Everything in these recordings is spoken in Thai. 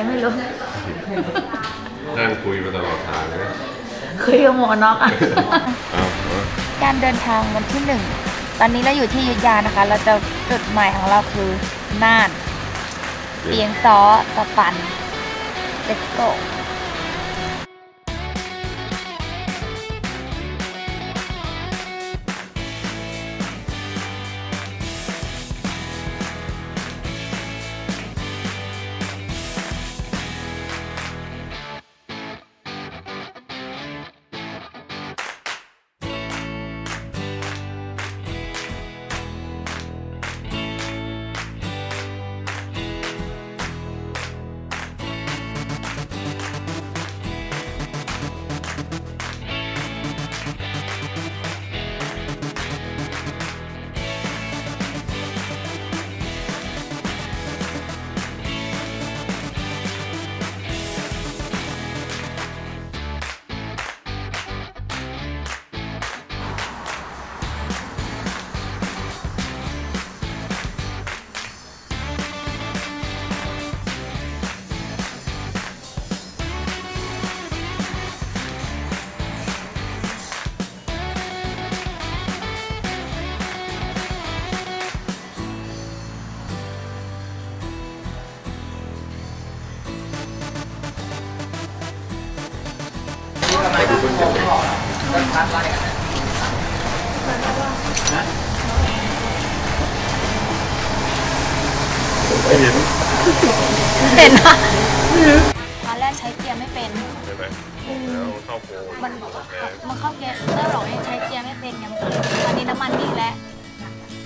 ไงไม่รู้ นั่งคุยมาตลอดทางเลยคุยกับหมอนอกอะเอาเอาการเดินทางวันที่หนึ่ง ตอนนี้เราอยู่ที่อยุธยานะคะ เราจะจุดหมายของเราคือน่าน เปียงซ้อสปัน let's go ไม่เห็นเห็นนะตอนแรกใช้เกียร์ไม่เป็น ใช่ไหมแล้วเข้าโพลมันโอเคมันเข้าเกียร์เต้ยบอกว่าใช้เกียร์ไม่เป็นยังตอนนี้น้ำมันดีแล้ว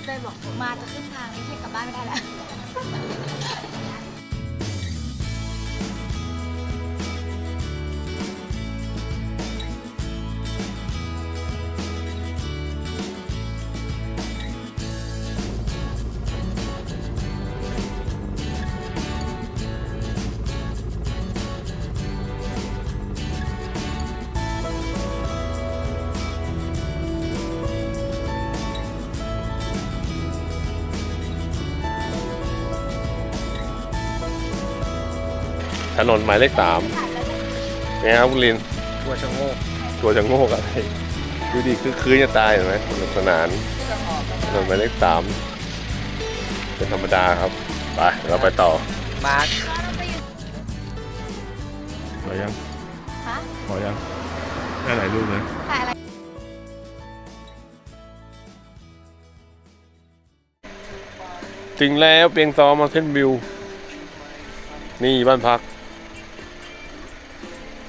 เต้ยบอกมาจะขึ้นทางนี้ที่กลับบ้านไม่ได้แล้ว นนหมายเลขสามไงครับคุณลินตัวชะโงกตัวจะโง่อะไรดูดิคือคืนจะตายเห็นไหมสนุกสนานถนนหมายเลขสามเป็นธรรมดาครับไปเราไปต่อมาร์คขอยังฮะขอยังได้หลายรูปนะถ่ายอะไรถึงแล้วเปียงซอมาเทนวิว นี่บ้านพัก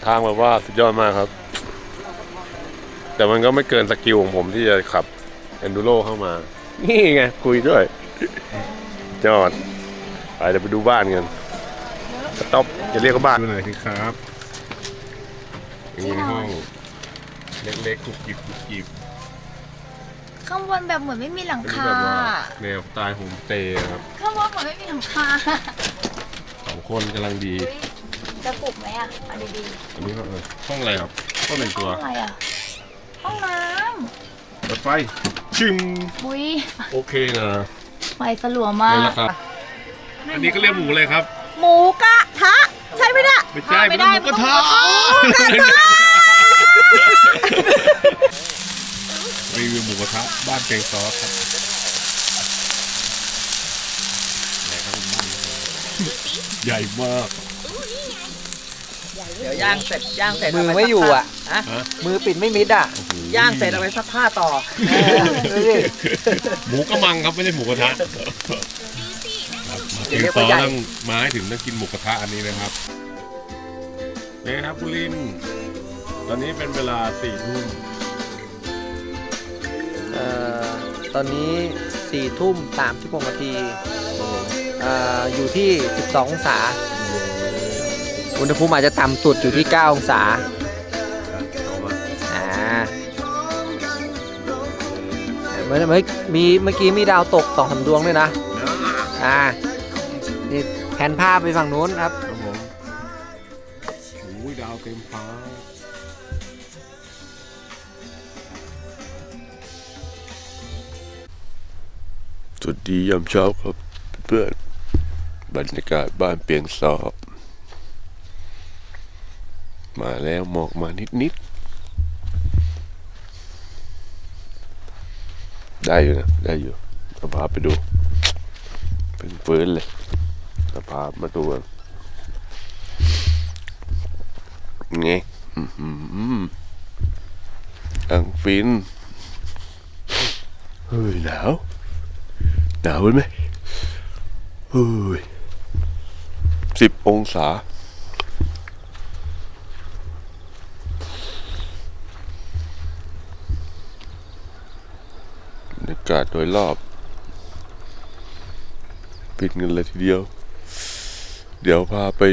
ทางแบบว่าสุดยอดมากครับ แต่มันก็ไม่เกินสกิลของผมที่จะขับ Enduro เข้ามา นี่ไง คุยด้วย จอด ไปเดี๋ยวไปดูบ้านกันสต็อปจะเรียกว่าบ้านหน่อยสิครับมีห้องเล็กๆกุกกิบกุกกิบข้างบนแบบเหมือนไม่มีหลังเป็นคาแบบว่าแนวสไตล์โฮมสเตย์ครับข้างบนเหมือนไม่มีหลังคาสองคนกำลังดีอุ๊ย จะปลุกไหมอะเอันดีอันนี้ก็เออห้องอะไรครับห้องหนึ่งๆตัวห้องอะไรอะ ห้องน้รถไฟชิมำอุ้ยโอเคนะไฟสลัวมานี่กแหละครับ อันนี้ก็เรียกหมูเลยครับ หมูกระทะใช่ไหมเนี่ย ไม่ใช่ไม่ได้เป็นหมูกระทะหมูกระทะ รีวิวหมูกระทะบ้านเกงซอสครับไหนครับบ้านใหญ่มาก เดี๋ยวย่างเสร็จย่างเสร็จมือไม่อยู่อะฮะฮะมือปิดไม่มิดอะ ย่างเสร็จเอาไปซักผ้าต่อเออดูดิหมูกระมังครับไม่ใช่หมูกระทะเกงซอสต้องมาให้ถึงต้องกินหมูกระทะอันนี้นะครับนี่ครับคุณลินตอนนี้เป็นเวลาสี่ทุ่มเอ่อตอนนี้สี่ทุ่มสามสิบหกนาทีเอ่ออยู่ที่12องศา อุณหภูมิอาจจะต่ำสุดอยู่ที่ 9 องศาเอามาอ่าเมื่อเมื่อมีเมื่อกี้มีดาวตกสองสาดวงด้วยนะ อ่า นี่แผนภาพไปฝั่งนู้นครับครับผมโอ้ยดาวเต็มฟ้าสวัสดียามเช้าครับเพื่อนบรรยากาศบ้านเปียงซอ มาแล้วหมอกมานิดๆได้อยู่นะได้อยู่เอาพาไปดู เป็นฟื้นเลยเอาพามาดูกันไงอื้อหืออังฟิน เฮ้ยหนาวหนาวไหมเฮ้ยสิบองศา บรรยา กาศโดยรอบ ปิดเงินเลยทีเดียว เดี๋ยวพาไป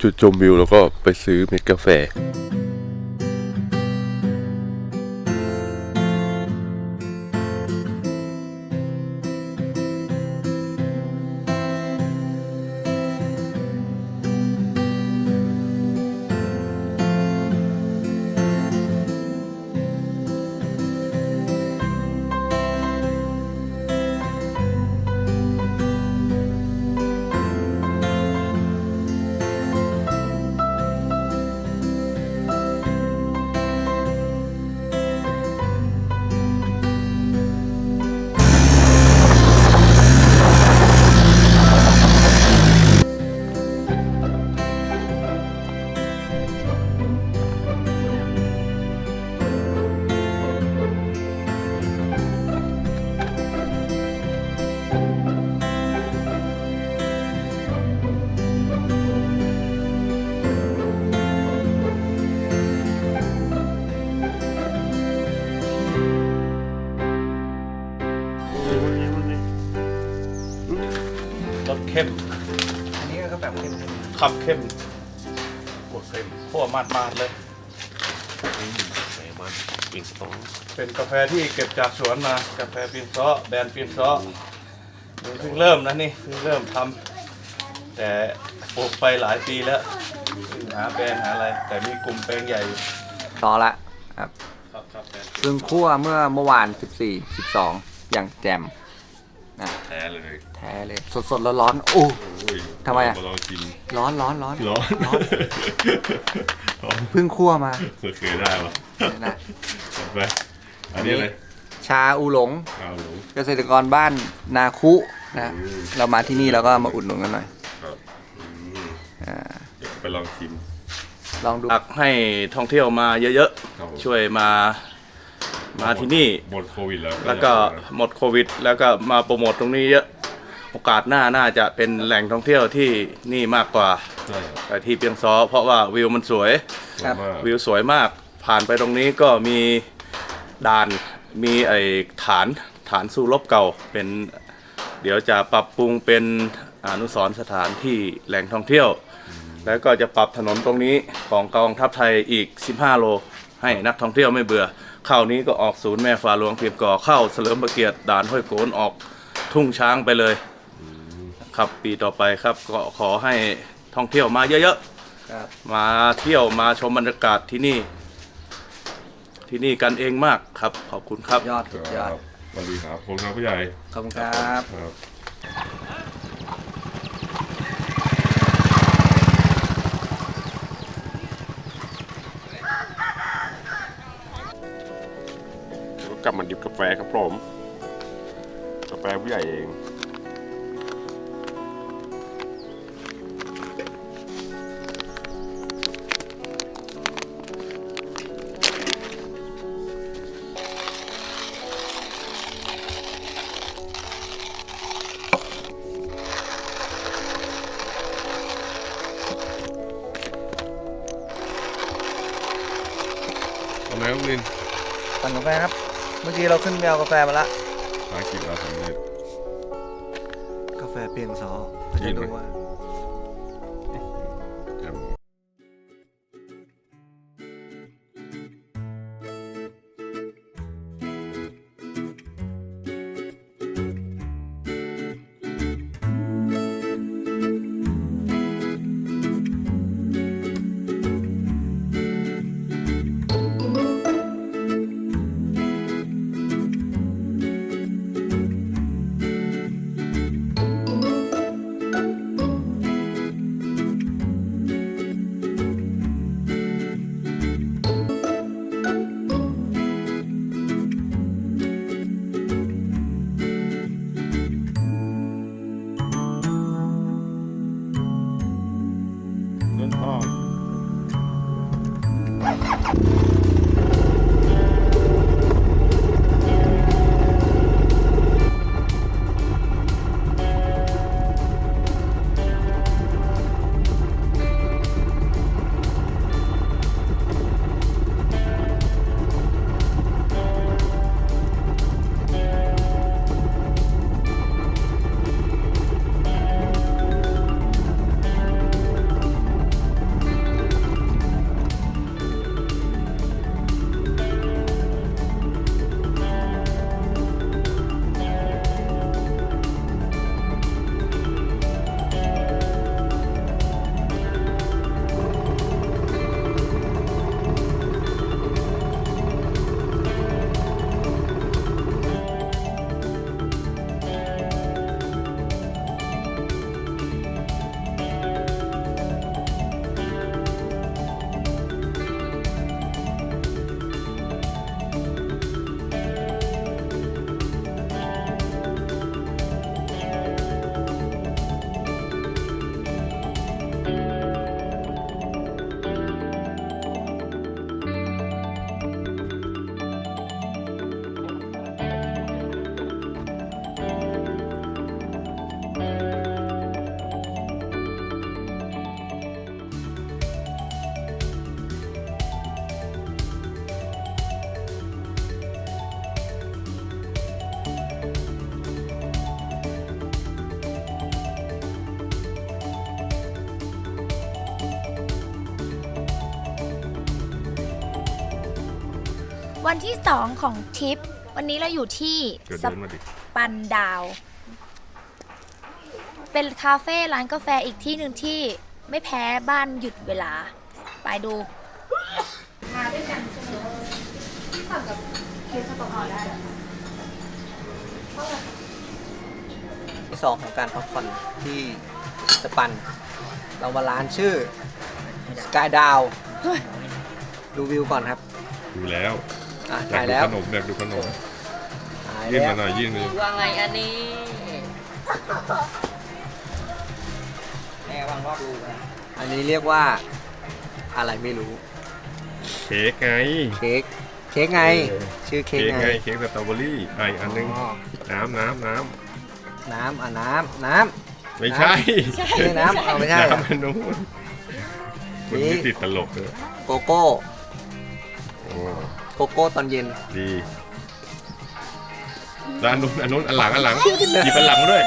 จุดชมวิวแล้วก็ไปซื้อเม็ดกาแฟ เข้มอันนี้ก็แบบเข้มขับเข้มโคตรเข้มขั้วมาดมาดๆเลยใส่มันปิงตองเป็นกาแฟที่เก็บจากสวนมากาแฟปีนซ้อแบรนด์ปีนซ้อนี่เพิ่งเริ่มนะนี่เพิ่งเริ่มทำแต่ปลูกไปหลายปีแล้วเพิ่งหาแบรนด์หาอะไร แต่มีกลุ่มแปลงใหญ่อยู่ต่อละครับครับครับแบรนด์เพิ่งคั่วเมื่อเมื่อวาน 14 12 อย่างแจม แท้เลยแท้เลย สดๆร้อนๆโอ้โอ้ยทำไมอะาลองชิมร้อนร้อนร้อนร้อนร้อนเพิ่งคั่วมาเคยได้ปะนะจัดไปอันนี้อะไรชาอูหลงข้าวหลงเกษตรกรบ้านนาคุนะอืมเรามาที่นี่เราก็มาอุดหนุนกันหน่อยครับอืมอ่าเดี๋ยวไปลองชิม ลองดูอักให้ท่องเที่ยวมาเยอะครับผมๆช่วยมา มาที่นี่หมดโควิดแล้วแล้วก็หมดโควิด แล้วก็มาโปรโมทตรงนี้เยอะโอกาสหน้าน่าจะเป็นแหล่งท่องเที่ยวที่นี่มากกว่าใช่ครับแต่ที่เปียงซอ เพราะว่าวิวมันสวย สวยมากวิวสวยมากผ่านไปตรงนี้ก็มีด่านมีไอ้ฐานฐานสู้รบเก่าเป็น เดี๋ยวจะปรับปรุงเป็นอนุสรณ์สถานที่แหล่งท่องเที่ยว แล้วก็จะปรับถนนตรงนี้ของกองทัพไทยอีก 15 โล ให้นักท่องเที่ยวไม่เบื่อ เข้านี้ก็ออกศูนย์แม่ฟ้าหลวงเพียงก่อเข้าเสลิมประเกียรติด่านห้วยโกนออกทุ่งช้างไปเลยครับปีต่อไปครับก็ขอให้ท่องเที่ยวมาเยอะๆครับมาเที่ยวมาชมบรรยากาศที่นี่ ที่นี่กันเองมากครับ ขอบคุณครับ ยอดสุดยอด สวัสดีครับผมครับผู้ใหญ่ขอบคุณครับ ครับ ฟครับผม กาแฟผู้ใหญ่เองทำไมครับลินสั่งกาแฟครับ เมื่อกี้เราขึ้นไปเอากาแฟมาละภารกิจเราสำเร็จ กาแฟเพียงซอกิจะนไหมดูว่า วันที่สองของทริป วันนี้เราอยู่ที่เดี๋ยวสเดินมาดิปันดาว เป็นคาเฟ่ร้านกาแฟอีกที่หนึ่งที่ไม่แพ้บ้านหยุดเวลา ไปดู มาด้วยกันใช่ไหมที่ฝั่งกับเคสปอร์ได้ที่สองของการพักผ่อนที่สปัน เรามาร้านชื่อ Sky Down ดูวิวก่อนครับ ดูแล้ว อะอยากถ่ายดูแล้วขนมอยากดูขนมถ่ายยื่นแล้มาวหน่อยยื่นเลยว่าไงอันนี้แม่วางรอบรูนะอันนี้เรียกว่า อะไรไม่รู้ เค้กไง เค้ก เค้กไง เออ ชื่อเค้เค้กกไงไง เค้กสตรอเบอรี่อะอีกอันนึงอ๋อ น้ำน้ำน้น้ำอะน้ำน้ำำไม่ใช่ไม่ใช่น้ำเอาไม่ใช่เหรอ น้ำมันนู้นมันนี่ไม่ติดตลกเลยโกโก้ โอ้โกโก้ตอนเย็น ดีแล้วอันนู้นอันนู้นอันหลังอันหลังหยิบอันหลังมาด้วย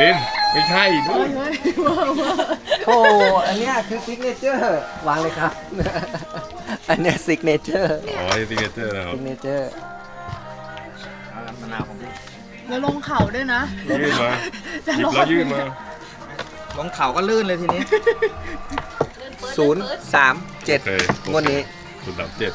ลินไม่ใช่ด้วยโอ้อันเนี้ยคือซิกเนเจอร์วางเลยครับ อันเนี้ยซิกเนเจอร์อ๋อซิกเนเจอร์นะครับซิกเนเจอร์แล้วลงเขาด้วยนะยื่นมาหยิบแล้วยื่นมาลงเขาก็ลื่นเลยทีนี้ศูนย์สามเจ็ดโอเคงวดนี้ศูนย์สามเจ็ด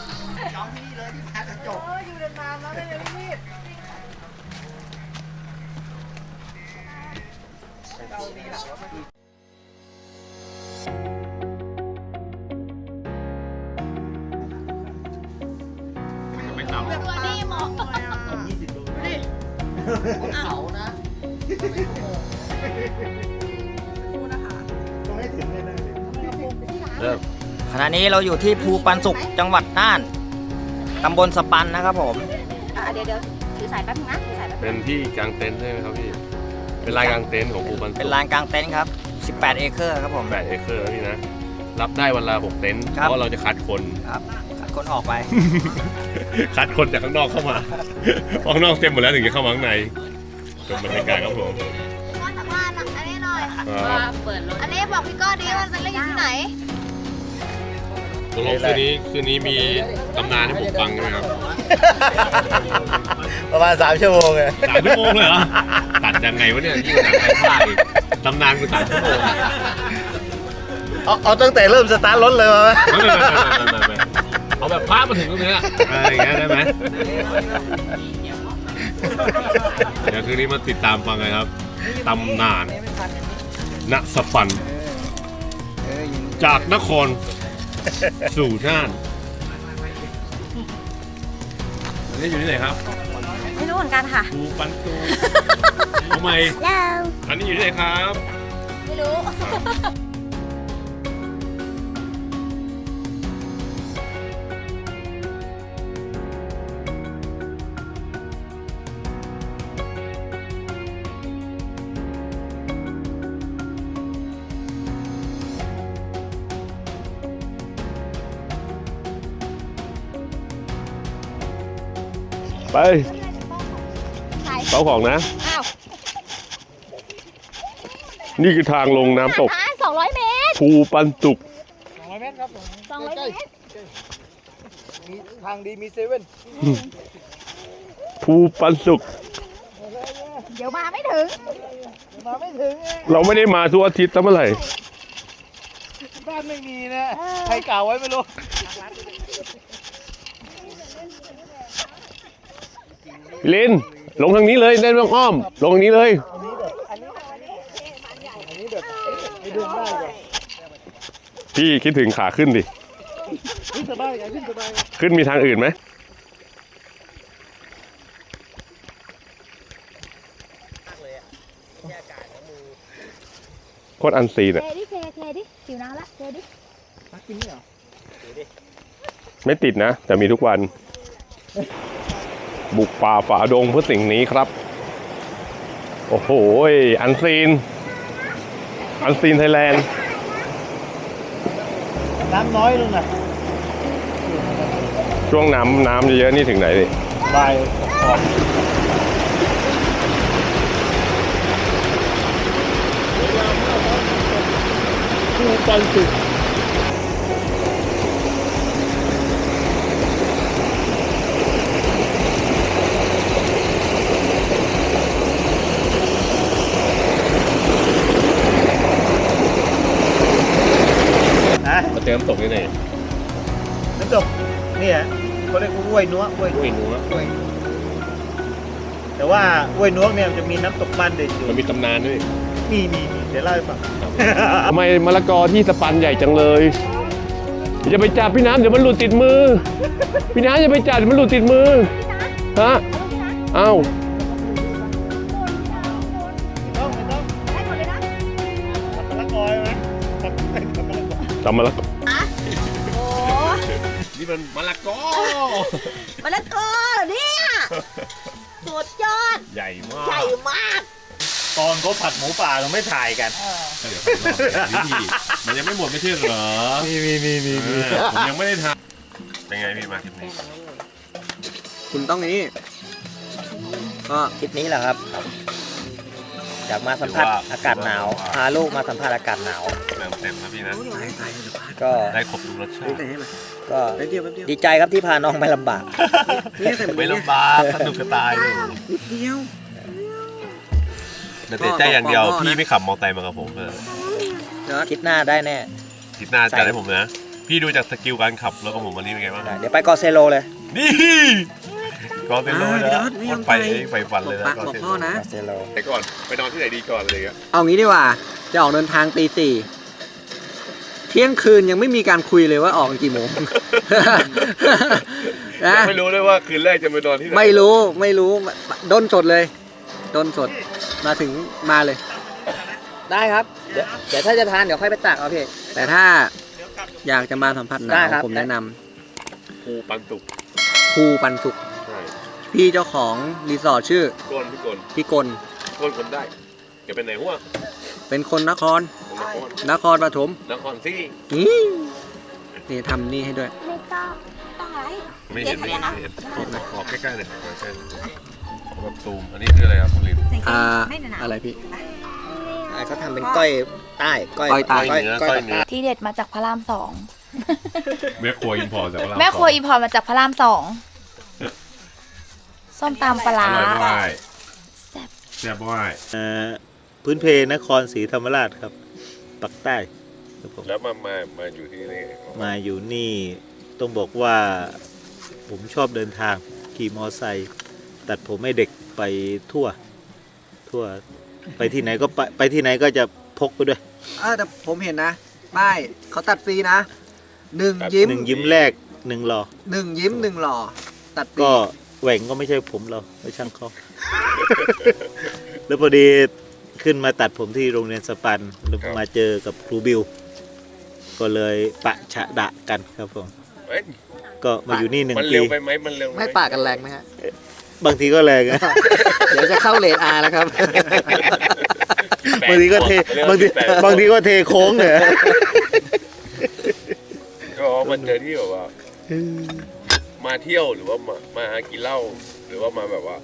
เริ่มขณะนี้เราอยู่ที่ภูปันสุขจังหวัดน่านตำบลสปันนะครับผม อะเดี๋ยวเดี๋ยวถือสายแป๊บนึงนะถือสายแป๊บนึงเป็นที่กางเต็นท์ใช่ไหมครับพี่ เป็นลานกางเต็นท์ของภูปันสุขเป็นลานกลางเต็นท์ครับ 18 เอเคอร์ครับผม แปดเอเคอร์นะพี่นะ รับได้วันละหกเต็นท์ ครับ เพราะเราจะคัดคน ครับขัดคนออกไป คัดคนจากข้างนอกเข้ามาเพราะข้างนอกเต็มหมดแล้วถึงจะเข้ามาข้างในชมบรรยากาศครับผมว่าแต่ว่าอันนี้หน่อย ครับอันนี้บอกพี่ก้อดีว่าจะเล่นอยู่ที่ไหน ตกลงคืนนี้คืนนี้มีตำนานให้ผมฟังใช่ไหมครับประมาณ3ชั่วโมงเลยสามชั่วโมงเลยเหรอตัดยังไงวะเนี่ยยิ่งตัดไปพลาดอีกตำนานคือสามชั่วโมงเอาเอาตั้งแต่เริ่มสตาร์ทรถเลยมาไหมไม่ไม่ไม่ไม่ไม่ไม่เอาแบบพลาดมาถึงตรงเนี้ยอะไรอย่างเงี้ยได้ไหมเดี๋ยวคืนนี้มาติดตามฟังกันครับตำนานณสปัน จากนคร สู่น่านอันนี้อยู่ที่ไหนครับไม่รู้เหมือนกันค่ะภูปันตูทำไม แล้ว อันนี้อยู่ที่ไหนครับ ไม่รู้ เป้าของนะ อ้าวนี่คือทางลงน้ำตกสองร้อยเมตรภูปันตุกสองร้อยเมตรมีทางดีมีเซเว่นภูปันสุก เดี๋ยวมาไม่ถึงมาไม่ถึงเราไม่ได้มาทุกอาทิตย์ตั้งเมื่อไหร่ บ้านไม่มีนะใครกล่าวไว้ไม่รู้ ลินลงทางนี้เลยเล่นเรื่องอ้อม ลงทางนี้เลยพี่คิดถึงขาขึ้นดิขึ้นสบายไงขึ้นสบายขึ้นมีทางอื่นไหมโคตรอันซีนเคอะดิเคเคดิหิวน้ำละเคดิมากินนี่เหรอไม่ติดนะ แต่มีทุกวัน บุกป่าฝ่าดงเพื่อสิ่งนี้ครับ โอ้โห อันซีน อันซีนไทยแลนด์ น้ำน้อยลงนะช่วงน้ำน้ำเยอะๆนี่ถึงไหนดิบายออกภูปันสุก เจอน้ำตกนี่ไหนน้ำตกเนี่ยเขาเรียกว่าห้วยนัวห้วยห้วยนัวห้วยแต่ว่าห้วยนัวเนี่ยมันจะมีน้ำตกบ้านเด่นอยู่มันมีตำนานด้วยมีมีมีเดี๋ยวเล่าให้ฟัง ทำไมมะละกอที่สปันใหญ่จังเลยอย่าไปจับพี่น้ำเดี๋ยวมันหลุดติดมือ พี่น้ำอย่าไปจับเดี๋ยวมันหลุดติดมือฮะเอ้าต้ มะละกอจำมะละกอโอ้นี่มันมะละกอมะละกอเหรอเนี่ยสุดยอด ใหญ่มากใหญ่มาก ตอนเขาผัดหมูป่าเราไม่ถ่ายกัน เดี๋ยวผมลองนี่มันยังไม่หมดไม่ใช่เหรอมีมีมีมีเออผมยังไม่ได้ทำเป็นไงพี่มาคลิปนี้คุณต้องนี้ก็คลิปนี้แหละครับ อยากมาสัมผัสอากาศหนาวพาลูกมาสัมผัสอากาศหนาว เติมเต็มนะพี่นะ ก็ได้ครบทุกรสชาติก็แป๊บเดียวแป๊บเดียวดีใจครับที่พาน้องไม่ลำบากนี่ใส่หมูไม่เนี่ยลำบากสนุกกระตายเลยนิดเดียวแต่เสียใจอย่างเดียวพ่อนะพี่ไม่ขับมอเตอร์ไซค์มากับผมเลยคิดหน้าได้แน่คิดหน้าจะให้ผมนะ พี่ดูจากสกิลการขับรถของผมวันนี้เป็นไงบ้างได้เดี๋ยวไปกอเซโลเลย นี่ กอนเซโลเลยอ่านะพี่คน็อตนไปไม่ยอมไปเองไปฝันเลยนะปะกอนบอกเซโลพ่อนะกอเซโลไปก่อน ไปนอนที่ไหนดีก่อนเลยอะเอางี้ดีกว่า จะออกเดินทางตีสี่เที่ยงคืนยังไม่มีการคุยเลยว่าออกกี่โมง นะไม่รู้ด้วยว่าคืนแรกจะไปนอนที่ไหนไม่รู้ไม่รู้ด้นสดเลยด้นสดมาถึงมาเลย ได้ครับ เดี๋ยวเดี๋ยวถ้าจะทานเดี๋ยวค่อยไปตักเอาพี่ แต่ถ้าอยากจะมาสัมผัสหนาได้วครับ ผมแนะนำ ภูปันตุกภูปันสุขใช่ พี่เจ้าของรีสอร์ทชื่อก้นพี่กลพี่กลก้นคนได้จะเป็นไหนหัวเป็นคนนครคนนครนครปฐมนครซี่นี่นี่ทำนี่ให้ด้วย ไม่ต้องต้องอะไร ไม่เห็นเด็ไม่กเห็นเลยนะไม่เห็นขอใกล้ๆหน่อยขอใกล้ๆขอแบบซูมอันนี้คืออะไรครับคุณลิน อ่าอะไรพี่เขาทำเป็นก้อยใต้ก้อยก้อยใต้ ก้อยเนื้อก้ก้ออยยเนื้อ ที่เด็ดมาจากพระรามสอง แม่ครัวอินพอร์ตจากพระรามแม่ครัวสงอีพอร์ตมาจากพระรามสอง ส้มตำปลาอร้าร่อยบ่ายแซ่บแซ่บบ่ายเอ่อพื้นเพนครศรีธรรมราชครับปักใต้ครับผมแล้วมามามาอยู่ที่นี่มาอยู่นี่ต้องบอกว่าผมชอบเดินทางขี่มอไซค์ตัดผมให้เด็กไปทั่ว ทั่วไปที่ไหนก็ไปไปที่ไหนก็จะพกไปด้วยเออแต่ผมเห็นนะป้ายเขาตัดฟรีนะหนึ่งยิ้มหนึ่งยิ้มแรกหนึ่งรอ หนึ่งยิ้มหนึ่งหล่อตัดฟรีก็ แหว่งก็ไม่ใช่ผมเราไม่ช่างเขา แล้วพอดีขึ้นมาตัดผมที่โรงเรียนสปันแล้วมาเจอกับครูบิว ก็เลยปะฉะดะกันครับผม เอ้ยก็มาอยู่นี่หนึ่งมันปี เร็วไปไหมมันเร็วไหมไม่ปากกันแรงไหมฮะ บางทีก็แรงนะ เดี๋ยวจะเข้าเลนอาร์แล้วครับ แปดบางทีก็เทเร็วบางทีแปดบางทีก็เทโค้งเนี่ย ก็มันเจอที่แบบว่า มาเที่ยวหรือว่ามามาหากินเหล้าหรือว่ามาแบบว่า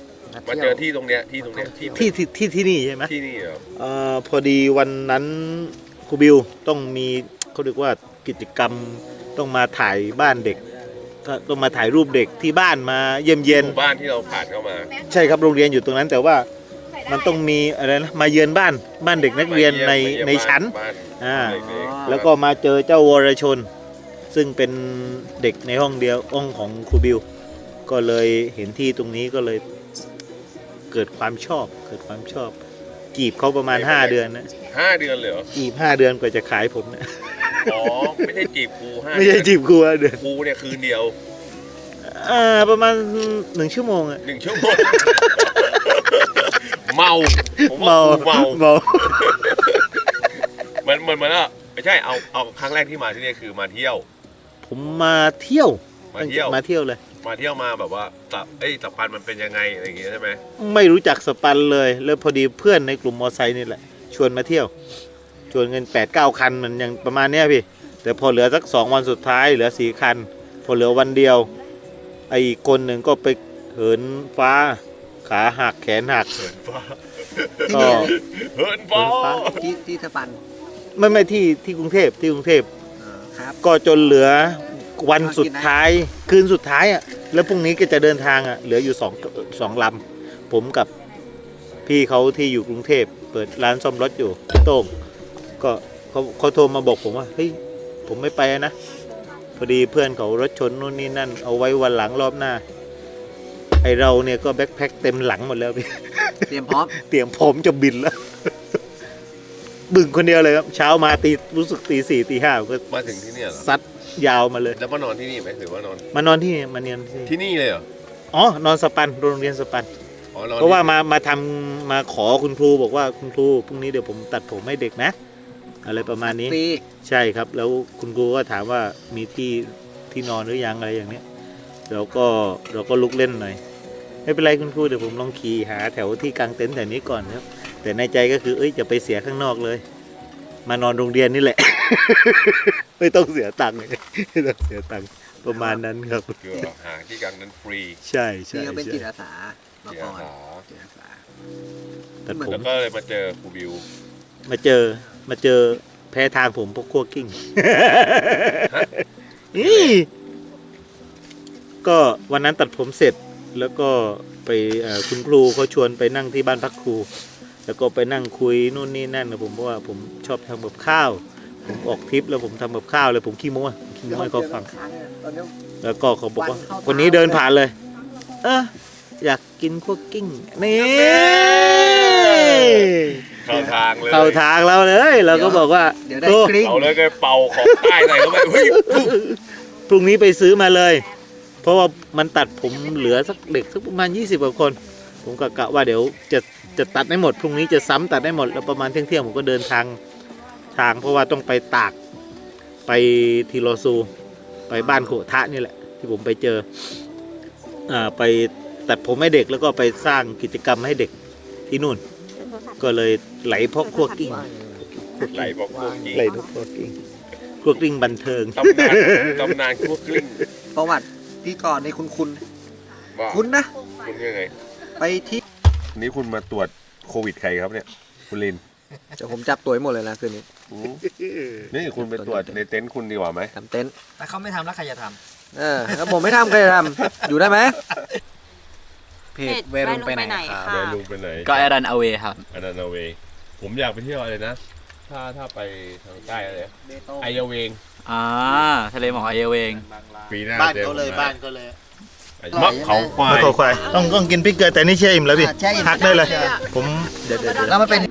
มาเจอที่ตรงเนี้ยที่ตรงเนี้ยที่ที่ที่ที่ที่นี่ใช่ไหมที่นี่เหรอเอ่อพอดีวันนั้นครูบิวต้องมีเขาเรียกว่ากิจกรรมต้องมาถ่ายบ้านเด็กก็ต้องมาถ่ายรูปเด็กที่บ้านมาเยี่ยมเยียน หมู่บ้านที่เราผ่านเข้ามาใช่ครับโรงเรียนอยู่ตรงนั้น แต่ว่ามันต้องมีอะไรนะมาเยือนบ้านบ้านเด็กนักเรียนในมาเยี่ยมในชั้น บ้านอ่า เด็กๆแล้วก็มาเจอเจ้าวรชน ซึ่งเป็นเด็กในห้องเดียวห้องของครูบิว ก็เลยเห็นที่ตรงนี้ก็เลยเกิดความชอบเกิดความชอบจีบเขาประมาณ 5 เดือนนะห้าเดือนเลยเหรอจีบ 5 เดือนกว่าจะขายผมนะอ๋อ ไม่ใช่จีบครูห้าไม่ใช่จีบครูห้าเดือนครูเนี่ยคืนเดียว อ่าประมาณหนึ่งชั่วโมงอะหนึ่งชั่วโมง เมาผมว่าเมาครูเมา เมาเหมือนเหมือนเหมือนอะไม่ใช่เอาเอาครั้งแรกที่มาที่นี่คือมาเที่ยว ผมมาเที่ยวมาเที่ยว มาเที่ยวเลย มาเที่ยวมาแบบว่าตับเอ้ยตับปันมันเป็นยังไงอะไรอย่างเงี้ยใช่ไหมไม่รู้จักสปันเลย แล้วพอดีเพื่อนในกลุ่มมอไซค์นี่แหละ ชวนมาเที่ยว ชวนเงิน8ปดเก้าคันมันยังประมาณเนี้ยพี่ แต่พอเหลือสักสองวันสุดท้ายเหลือสี่คัน พอเหลือวันเดียว ไอ้คนหนึ่งก็ไปเหินฟ้า ขาหักแขนหักเหินฟ้าก็เหินฟ้าเหินฟ้าที่ที่สปัน ไม่ไม่ที่ที่กรุงเทพที่กรุงเทพ ครับ ก็จนเหลือวันสุดท้ายคืนสุดท้ายอะแล้วพรุ่งนี้ก็จะเดินทางอะเหลืออยู่สองสองลำผมกับพี่เขาที่อยู่กรุงเทพเปิดร้านซ่อมรถอยู่โต้งก็เขาเขาโทรมาบอกผมว่าเฮ้ยผมไม่ไปนะพอดีเพื่อนเขารถชนนู่นนี่นั่น เอาไว้วันหลังรอบหน้า ไอเราเนี่ยก็แบ็คแพ็คเต็มหลังหมดแล้วพี่ เตรียมพร้อม เตรียมพร้อมจะบินแล้ว บึ่งคนเดียวเลยครับ เช้ามาตีรู้สึกตีสี่ตีห้าก็มาถึงที่เนี่ยเหรอซัดยาวมาเลย แล้วมานอนที่นี่ไหมหรือว่านอน มานอนที่นี่มาเนียนที่ที่นี่เลยเหรออ๋อนอนสปันโรงเรียนสปัน อ๋อนอนเพราะว่ามามาทำมาขอคุณครูบอกว่าคุณครูพรุ่งนี้เดี๋ยวผมตัดผมให้เด็กนะ อะไรประมาณนี้ ฟรีใช่ครับ แล้วคุณครูก็ถามว่ามีที่ที่นอนหรือยังอะไรอย่างเนี้ยเราก็เราก็ลุกเล่นหน่อย ไม่เป็นไรคุณครูเดี๋ยวผมลองขี่หาแถวที่กางเต็นท์แถวนี้ก่อนครับ แต่ในใจก็คือเอ้ยจะไปเสียข้างนอกเลย มานอนโรงเรียนนี่แหละ ไม่ต้องเสียตังค์ไม่ต้องเสียตังค์ประมาณนั้นครับคือหาที่กลางนั้นฟรีใช่ฟรีใช่ก็เป็นใช่จิตอาสามาเสียก่อนหาจิตอาสาตัดผมแล้วก็เลยมาเจอครูบิวมาเจอมาเจอแพ้ทางผมพวกคั่วกิ้งนี่ก็วันนั้นตัดผมเสร็จแล้วก็ไปเอ่อคุณครูเขาชวนไปนั่งที่บ้านพักครู แล้วก็ไปนั่งคุยนู่นนี่นั่นนะผมเพราะว่าผมชอบทำกับข้าว ผมออกทริปแล้วผมทำกับข้าวเลยผมขี้โม้อะขี้โม้ให้เขาฟังแล้วก็เขาบอกว่าวันเข้าคนนี้เดินผ่านเลย เอออยากกินคั่วกิ้งนี่เข้าทางเลยเข้าทางเราเลยเราก็บอกว่าเดี๋ยวได้โตกริ้งเอาเลยก็เป่าของใต้ใส่เข้าไปเฮ้ยปุ๊บพรุ่งนี้ไปซื้อมาเลย เพราะว่ามันตัดผมเหลือสักเด็กสักประมาณ 20กว่าคน ผมกะกะว่าเดี๋ยวจะจะตัดให้หมดพรุ่งนี้จะซ้ำตัดให้หมดแล้วประมาณเที่ยงๆผมก็เดินทางทาง เพราะว่าต้องไปตากไปทีโรซูไปบ้านโขทะนี่แหละ ที่ผมไปเจออ่าไปตัดผมให้เด็กแล้วก็ไปสร้างกิจกรรมให้เด็กที่นู่น ก็เลยไหลเพราะคั่วกิ้งไหลบอกพวกนี้ไหลเพราะคั่วกิ้งคั่วกิ้งบันเทิงตำนานตำนานคั่วกลิ้งประวัติที่ก่อนในคุณคุณว่าคุณนะ คุณยังไง ไปที่นี่คุณมาตรวจโควิดใครครับเนี่ย คุณลินเดี๋ยวผมจับตัวให้หมดเลยนะคืนนี้อืมนี่คุณไปตรวจในเต็นท์คุณดีกว่าไหมทำเต็นท์ถ้าเขาไม่ทำแล้วใครจะทเออถ้าผมไม่ทำใครจะทำอยู่ได้ไหมเพจแวร์ลุงไปไหนครับ แวร์ลุงไปไหนก็แอรันเอาเวครับ อันนั้นเอาเวผมอยากไปเที่ยวอะไรนะ ถ้าถ้าไปทางใต้อะไรนะไอยาเวงอ่า ทะเลหมอกไอเอเวง ปีหน้าบ้านจอเขาเลยผมะบ้านเขาเลย มะเขาควายมะเขาควายต้องต้องกินพริกเกลือแต่นี่แช่อิ่มแล้วพี่อะแช่อิ่มพักได้เลย ผมแล้วมันเป็น